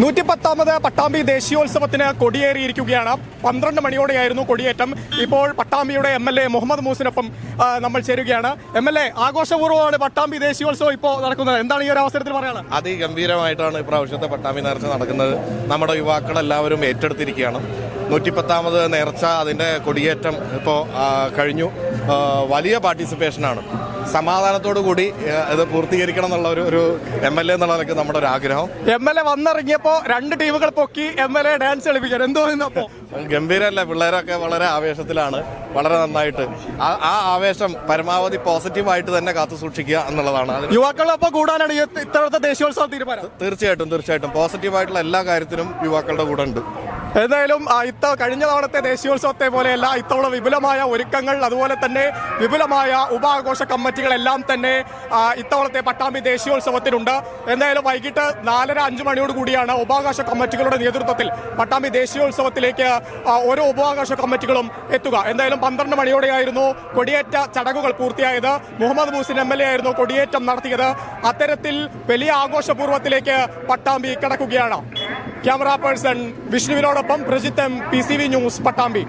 നൂറ്റി പത്താമത് പട്ടാമ്പി ദേശീയോത്സവത്തിന് കൊടിയേറിയിരിക്കുകയാണ്. പന്ത്രണ്ട് മണിയോടെയായിരുന്നു കൊടിയേറ്റം. ഇപ്പോൾ പട്ടാമ്പിയുടെ എം എൽ എ മുഹമ്മദ് മൂസിനൊപ്പം നമ്മൾ ചേരുകയാണ്. എം എൽ എ ആഘോഷപൂർവമാണ് പട്ടാമ്പി ദേശീയോത്സവം ഇപ്പോൾ നടക്കുന്നത്. എന്താണ് ഈ ഒരു അവസരത്തിൽ പറയാനുള്ളത്? അതിഗംഭീരമായിട്ടാണ് ഇപ്രാവശ്യത്തെ പട്ടാമ്പി നേർച്ച നടക്കുന്നത്. നമ്മുടെ യുവാക്കൾ എല്ലാവരും ഏറ്റെടുത്തിരിക്കുകയാണ്. നൂറ്റിപ്പത്താമത് നേർച്ച അതിന്റെ കൊടിയേറ്റം ഇപ്പോൾ കഴിഞ്ഞു. വലിയ പാർട്ടിസിപ്പേഷനാണ് സമാധാനത്തോടു കൂടി ഇത് പൂർത്തീകരിക്കണം എന്നുള്ള ഒരു ഒരു എം എൽ എ എന്നുള്ള നിലയ്ക്ക് നമ്മുടെ ഒരു ആഗ്രഹം. എം എൽ എ വന്നിറങ്ങിയപ്പോ രണ്ട് ടീമുകൾ പൊക്കി എം എൽ എ ഡാൻസ് കളിപ്പിക്കാൻ. എന്തോ ഗംഭീരല്ല ഗംഭീരമല്ല പിള്ളേരൊക്കെ വളരെ ആവേശത്തിലാണ് വളരെ നന്നായിട്ട്. ആ ആവേശം പരമാവധി പോസിറ്റീവായിട്ട് തന്നെ കാത്തു സൂക്ഷിക്കുക എന്നുള്ളതാണ്. യുവാക്കളൊപ്പം കൂടാനാണ് ഇത്തവണത്തെ ദേശീയോത്സവം തീരുമാനം. തീർച്ചയായിട്ടും തീർച്ചയായിട്ടും. പോസിറ്റീവായിട്ടുള്ള എല്ലാ കാര്യത്തിനും യുവാക്കളുടെ കൂടെ ഉണ്ട്. എന്തായാലും ഇത്ത കഴിഞ്ഞ തവണത്തെ ദേശീയോത്സവത്തെ പോലെയല്ല ഇത്തവണ വിപുലമായ ഒരുക്കങ്ങൾ അതുപോലെ തന്നെ വിപുലമായ ഉപാഘോഷ കമ്മിറ്റികളെല്ലാം തന്നെ ഇത്തവണത്തെ പട്ടാമ്പി ദേശീയോത്സവത്തിനുണ്ട് എന്തായാലും വൈകിട്ട് നാലര അഞ്ച് മണിയോട് കൂടിയാണ് ഉപാഘോഷ കമ്മിറ്റികളുടെ നേതൃത്വത്തിൽ പട്ടാമ്പി ദേശീയോത്സവത്തിലേക്ക് ഓരോ ഉപാഘോഷ കമ്മിറ്റികളും എത്തുക. എന്തായാലും പന്ത്രണ്ട് മണിയോടെയായിരുന്നു കൊടിയേറ്റ ചടങ്ങുകൾ പൂർത്തിയായത്. മുഹമ്മദ് മൂസിൻ എം എൽ എ ആയിരുന്നു കൊടിയേറ്റം നടത്തിയത്. അത്തരത്തിൽ വലിയ ആഘോഷപൂർവത്തിലേക്ക് പട്ടാമ്പി കടക്കുകയാണ്. ക്യാമറ പേഴ്സൺ വിഷ്ണുവിനോടൊപ്പം പ്രജിത്ത് പി ന്യൂസ് പട്ടാമ്പി.